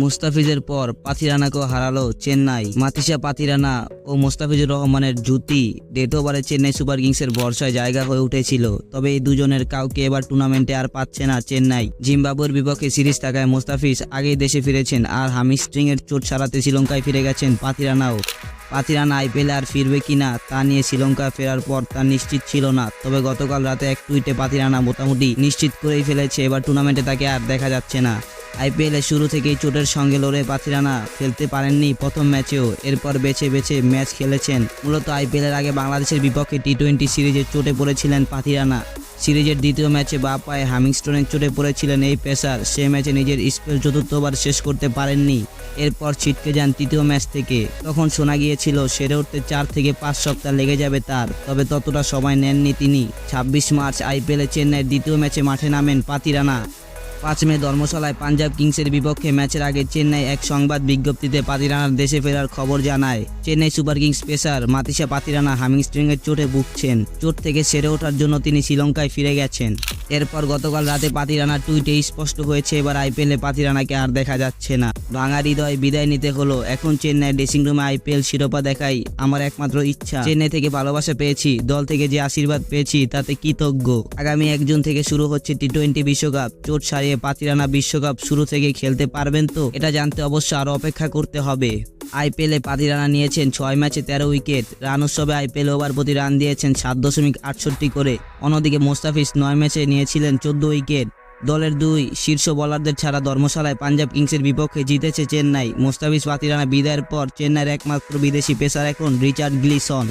মুস্তাফিজের পর পাথিরানাকেও হারালো চেন্নাই। মাতিসা পাথিরানা ও মুস্তাফিজুর রহমানের জুতি ডেট ওভারে চেন্নাই সুপার কিংসের ভরসায় জায়গা হয়ে উঠেছিল। তবে এই দুজনের কাউকে এবার টুর্নামেন্টে আর পাচ্ছে না চেন্নাই। জিম্বাবুয়ের বিপক্ষে সিরিজ থাকায় মুস্তাফিজ আগেই দেশে ফিরেছেন আর হামিস্ট্রিং এর চোট সারাতে শ্রীলঙ্কায় ফিরে গেছেন পাথিরানাও। পাথিরানা আইপিএলে আর ফিরবে কিনা তা নিয়ে শ্রীলঙ্কা ফেরার পর তা নিশ্চিত ছিল না। তবে গতকাল রাতে এক টুইটে পাথিরানা মোটামুটি নিশ্চিত করেই ফেলেছে। এবার টুর্নামেন্টে তাকে আর দেখা যাচ্ছে না। আইপিএলের শুরু থেকেই চোটের সঙ্গে লড়ে পাথিরানা খেলতে পারেননি প্রথম ম্যাচেও। এরপর বেছে বেছে ম্যাচ খেলেছেন। মূলত আইপিএলের আগে বাংলাদেশের বিপক্ষে টি টোয়েন্টি সিরিজে চোটে পড়েছিলেন পাথিরানা সিরিজের দ্বিতীয় ম্যাচে বা পায়ে হামিংস্টনের চোটে পড়েছিলেন এই পেসার। সে ম্যাচে নিজের স্পেল চতুর্থবার শেষ করতে পারেননি। এরপর ছিটকে যান তৃতীয় ম্যাচ থেকে। তখন শোনা গিয়েছিল, সেরে উঠতে চার থেকে পাঁচ সপ্তাহ লেগে যাবে তার। তবে ততটা সময় নেননি তিনি। ছাব্বিশ মার্চ আইপিএলে চেন্নাইয়ের দ্বিতীয় ম্যাচে মাঠে নামেন পাতিরানা পাঁচ মে ধর্মশালায় পাঞ্জাব কিংসের বিপক্ষে ম্যাচের আগে চেন্নাই এক সংবাদ বিজ্ঞপ্তিতে পাতিরানার দেশে ফেরার খবর জানায়, Chennai super kings pacer Matheesha Pathirana হামিংস্ট্রিংয়ের চোটে ভুগছেন। চোট থেকে সেরে ওঠার জন্য তিনি শ্রীলঙ্কায় ফিরে গেছেন। এরপর গতকাল রাতে পাতিরানার টুইটে স্পষ্ট হয়েছে, এবার আইপিএলে পাতিরানাকে আর দেখা যাচ্ছে না। ভাঙা হৃদয় বিদায় নিতে হলো। এখন চেন্নাই ড্রেসিং রুমে আইপিএল শিরোপা দেখাই আমার একমাত্র ইচ্ছা। চেন্নাই থেকে ভালোবাসা পেয়েছি, দল থেকে যে আশীর্বাদ পেয়েছি, তাতে কৃতজ্ঞ। আগামী এক জুন থেকে শুরু হচ্ছে টি টোয়েন্টি বিশ্বকাপ। চোট সারিয়ে পাতিরানা বিশ্বকাপ শুরু থেকে খেলতে পারবেন তো? এটা জানতে অবশ্য আরও অপেক্ষা করতে হবে। আইপিএলে পাতিরানা নিয়েছেন ছয় ম্যাচে তেরো উইকেট। রান উৎসবে আইপিএল ওভার প্রতি রান দিয়েছেন সাত দশমিক আটষট্টি করে। অন্যদিকে মোস্তাফিজ নয় ম্যাচে নিয়েছিলেন চোদ্দ উইকেট। দলের দুই শীর্ষ বোলারদের ছাড়া ধর্মশালায় পাঞ্জাব কিংসের বিপক্ষে জিতেছে চেন্নাই। মোস্তাফিজ পাতিরানা বিদায়ের পর চেন্নাইয়ের একমাত্র বিদেশি পেসার এখন রিচার্ড গ্লিসন।